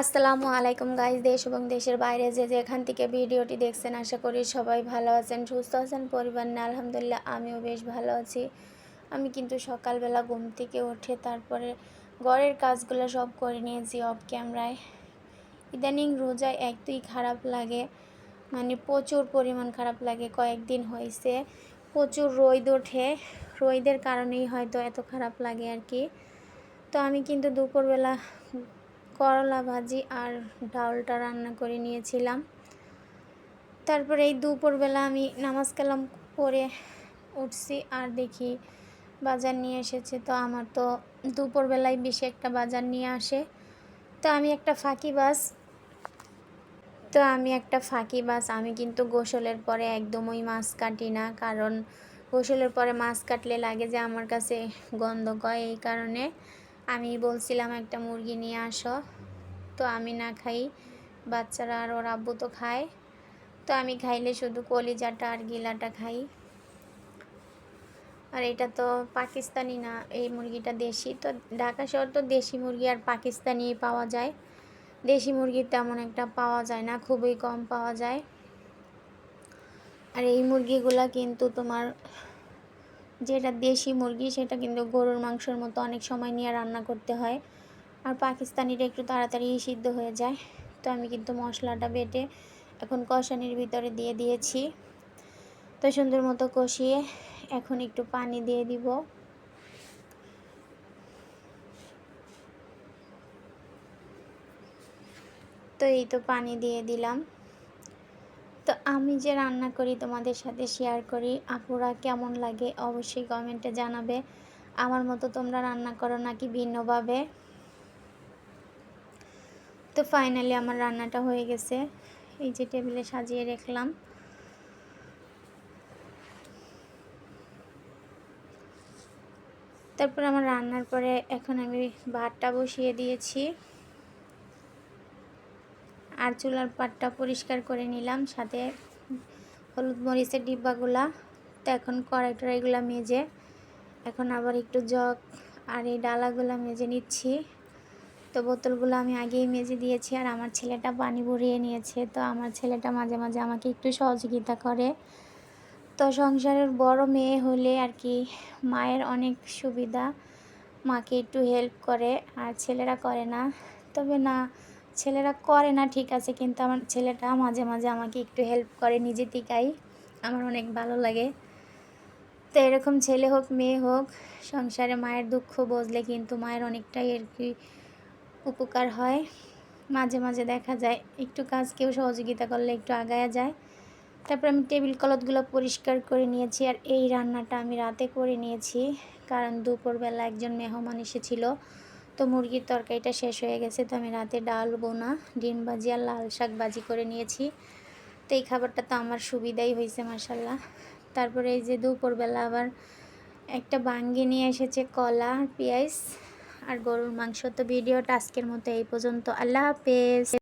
আসসালামু আলাইকুম গাইজ দেশ এবং দেশের বাইরে যে যেখান থেকে ভিডিওটি দেখছেন, আশা করি সবাই ভালো আছেন, সুস্থ আছেন, পরিবার নিয়ে আলহামদুলিল্লাহ আমিও বেশ ভালো আছি। আমি কিন্তু সকালবেলা ঘুম থেকে উঠে তারপরে ঘরের কাজগুলো সব করে নিয়েছি অফ ক্যামেরায় ইদানিং রোজায় একটুই খারাপ লাগে মানে প্রচুর পরিমাণ খারাপ লাগে, কয়েকদিন হয়েছে, প্রচুর রোদ ওঠে, রোদের কারণেই হয়তো এত খারাপ লাগে আর কি। তো আমি কিন্তু দুপুরবেলা করলা ভাজি আর ডালটা রান্না করে নিয়েছিলাম। তারপরে এই দুপুরবেলা আমি নামাজ কালাম পরে উঠছি আর দেখি বাজার নিয়ে এসেছে। তো আমার তো দুপুরবেলায় বেশি একটা বাজার নিয়ে আসে। তো আমি একটা ফাঁকি বাস, তো আমি একটা ফাঁকি বাস। আমি কিন্তু গোসলের পরে একদমই মাছ কাটি না, কারণ গোসলের পরে মাছ কাটলে লাগে যে আমার কাছে গন্ধ কয় এই কারণে। আমি বলছিলাম একটা মুরগি নিয়ে আসো। তো আমি না খাই, বাচ্চারা আর ওর আব্বু তো খায়। তো আমি খাইলে শুধু কলিজাটা আর গিলাটা খাই। আর এটা তো পাকিস্তানি না, এই মুরগিটা দেশি। তো ঢাকা শহর তো দেশি মুরগি আর পাকিস্তানি পাওয়া যায়। দেশি মুরগি তেমন একটা পাওয়া যায় না, খুবই কম পাওয়া যায়। আর এই মুরগিগুলা কিন্তু তোমার যেটা দেশি মুরগি, সেটা কিন্তু গরুর মাংসের মতো অনেক সময় নিয়ে রান্না করতে হয়। আর পাকিস্তানিটা একটু তাড়াতাড়ি সিদ্ধ হয়ে যায়। তো আমি কিন্তু মশলাটা বেটে এখন কষানির ভিতরে দিয়ে দিয়েছি। তো সুন্দর মতো কষিয়ে এখন একটু পানি দিয়ে দিব। তো এই তো পানি দিয়ে দিলাম। তো আমি যে রান্না করি তোমাদের সাথে শেয়ার করি, আপুরা কেমন লাগে অবশ্যই কমেন্টে জানাবে। আমার মতো তোমরা রান্না করো নাকি ভিন্নভাবে? তো ফাইনালি আমার রান্নাটা হয়ে গেছে। এই যে টেবিলে সাজিয়ে রাখলাম। তারপর আমার রান্নার পরে এখন আমি ভাতটা বসিয়ে দিয়েছি। আর চুলার পাটটা পরিষ্কার করে নিলাম, সাথে হলুদ মরিচের ডিব্বাগুলা। তো এখন কড়াই টড়াইগুলো মেজে এখন আবার একটু জগ আর এই ডালাগুলো মেজে নিচ্ছি। তো বোতলগুলো আমি আগেই মেজে দিয়েছি আর আমার ছেলেটা পানি ভরিয়ে নিয়েছে। তো আমার ছেলেটা মাঝে মাঝে আমাকে একটু সহযোগিতা করে। তো সংসারের বড় মেয়ে হলে আর কি মায়ের অনেক সুবিধা, মাকে একটু হেল্প করে আর ছেলেরা করে না। তবে না ছেলেরা করে না, ঠিক আছে, কিন্তু আমার ছেলেটা মাঝে মাঝে আমাকে একটু হেল্প করে, নিজে থেকেই। আমার অনেক ভালো লাগে। তো এরকম ছেলে হোক, মেয়ে হোক, সংসারে মায়ের দুঃখ বসলে কিন্তু মায়ের অনেকটাই আর কি উপকার হয়। মাঝে মাঝে দেখা যায়, একটু কাজ কেউ সহযোগিতা করলে একটু আগায়া যায়। তারপর আমি টেবিল ক্লথগুলো পরিষ্কার করে নিয়েছি আর এই রান্নাটা আমি রাতে করে নিয়েছি, কারণ দুপুরবেলা একজন মেহমান এসেছিল। তো মুরগির তরকারিটা শেষ হয়ে গেছে, তো আমি রাতে ডাল, বোনা, ডিম ভাজি আর লাল শাক ভাজি করে নিয়েছি। তো এই খাবারটা তো আমার সুবিধাই হয়েছে মাসাল্লাহ তারপরে এই যে দুপুরবেলা আবার একটা বাঙ্গি নিয়ে এসেছে, কলা, পেঁয়াজ আর গরুর মাংস। তো ভিডিওটা আজকের মতো এই পর্যন্ত। আল্লাহ হাফেজ।